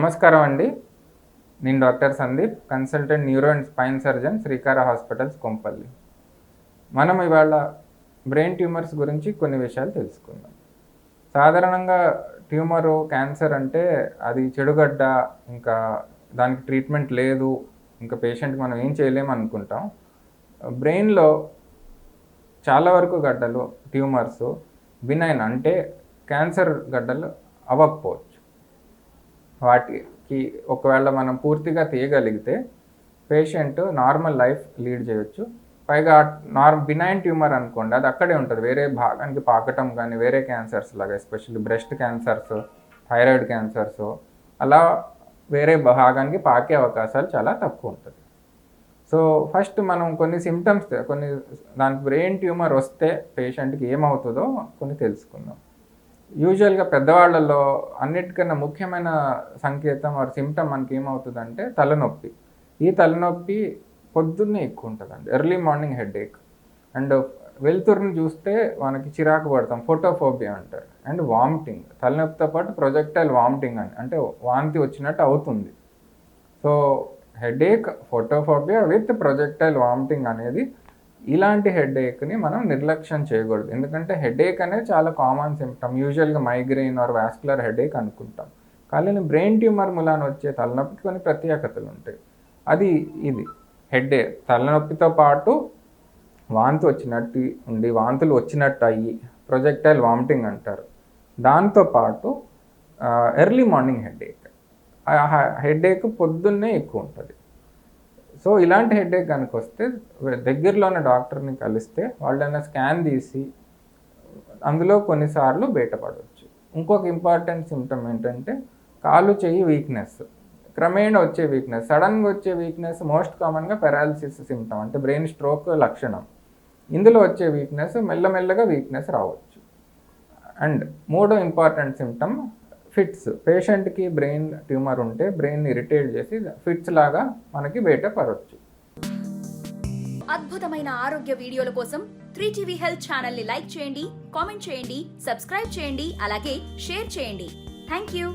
నమస్కారం అండి. నేను doctor Sandeep consultant neuro and spine surgeon Srikara hospitals Kompally. మనం ఇవాళ బ్రెయిన్ ట్యూమర్స్ గురించి కొన్ని విషయాలు తెలుసుకుందాం. సాధారణంగా ట్యూమరు క్యాన్సర్ అంటే అది చెడుగడ్డ ఇంకా దానికి ట్రీట్మెంట్ లేదు ఇంకా పేషెంట్కి మనం ఏం చేయలేము అనుకుంటాం. బ్రెయిన్లో చాలా వరకు గడ్డలు ట్యూమర్స్ బినైన్ అంటే క్యాన్సర్ గడ్డలు అవ్వకపోవచ్చు. వాటికి ఒకవేళ మనం పూర్తిగా తీయగలిగితే పేషెంట్ నార్మల్ లైఫ్ లీడ్ చేయొచ్చు. పైగా నార్ బినైన్ ట్యూమర్ అనుకోండి అది అక్కడే ఉంటుంది. వేరే భాగానికి పాకటం కానీ వేరే క్యాన్సర్స్ లాగా especially breast cancers thyroid cancers అలా వేరే భాగానికి పాకే అవకాశాలు చాలా తక్కువ ఉంటుంది. సో ఫస్ట్ మనం కొన్ని సిమ్టమ్స్ కొన్ని దానికి బ్రెయిన్ ట్యూమర్ వస్తే పేషెంట్కి ఏమవుతుందో కొన్ని తెలుసుకుందాం. యూజువల్గా పెద్దవాళ్ళలో అన్నిటికన్నా ముఖ్యమైన సంకేతం ఆర్ సిమ్టమ్ మనకి ఏమవుతుందంటే తలనొప్పి. ఈ తలనొప్పి పొద్దున్నే ఎక్కువ ఉంటుందండి early morning headache and వెలుతురుని చూస్తే మనకి చిరాకు పడతాం ఫోటోఫోబియా అంటారు. And vomiting. తలనొప్పితో పాటు ప్రొజెక్టైల్ వామిటింగ్ అని అంటే వాంతి వచ్చినట్టు అవుతుంది. So headache photophobia with projectile vomiting అనేది ఇలాంటి హెడేక్ని మనం నిర్లక్ష్యం చేయకూడదు. ఎందుకంటే హెడేక్ అనేది చాలా కామన్ సిమ్టమ్ యూజువల్గా మైగ్రెయిన్ ఆర్ వాస్కులర్ హెడేక్ అనుకుంటాం. కానీ బ్రెయిన్ ట్యూమర్ మూలాన వచ్చే తలనొప్పికి కొన్ని ప్రత్యేకతలు ఉంటాయి. అది ఇది. హెడేక్ తలనొప్పితో పాటు వాంతి వచ్చినట్టు ఉండి వాంతులు వచ్చినట్టు అయ్యి ప్రొజెక్టైల్ వామిటింగ్ అంటారు. దాంతోపాటు ఎర్లీ మార్నింగ్ హెడేక్. హెడేక్ పొద్దున్నే ఎక్కువ ఉంటుంది. సో ఇలాంటి హెడేక్ కనుక వస్తే దగ్గరలో ఉన్న డాక్టర్ని కలిస్తే వాళ్ళైనా స్కాన్ తీసి అందులో కొన్నిసార్లు బయటపడవచ్చు ఇంకొక ఇంపార్టెంట్ సిమ్టమ్ ఏంటంటే కాలు చెయ్యి వీక్నెస్ క్రమేణ వచ్చే వీక్నెస్ సడన్గా వచ్చే వీక్నెస్ మోస్ట్ కామన్గా పెరాలసిస్ సిమ్టమ్ అంటే బ్రెయిన్ స్ట్రోక్ లక్షణం. ఇందులో వచ్చే వీక్నెస్ మెల్లమెల్లగా వీక్నెస్ రావచ్చు. అండ్ మూడో ఇంపార్టెంట్ సిమ్టమ్ ఫిట్స్. పేషెంట్కి బ్రెయిన్ ట్యూమర్ ఉంటే బ్రెయిన్ ఇరిటేట్ చేసి ఫిట్స్ లాగా మనకి బయట పడవచ్చు అద్భుతమైన ఆరోగ్య వీడియోల కోసం త్రీ టీవీ హెల్త్ ఛానల్ని లైక్ చేయండి కామెంట్ చేయండి సబ్స్క్రైబ్ చేయండి అలాగే షేర్ చేయండి. Thank you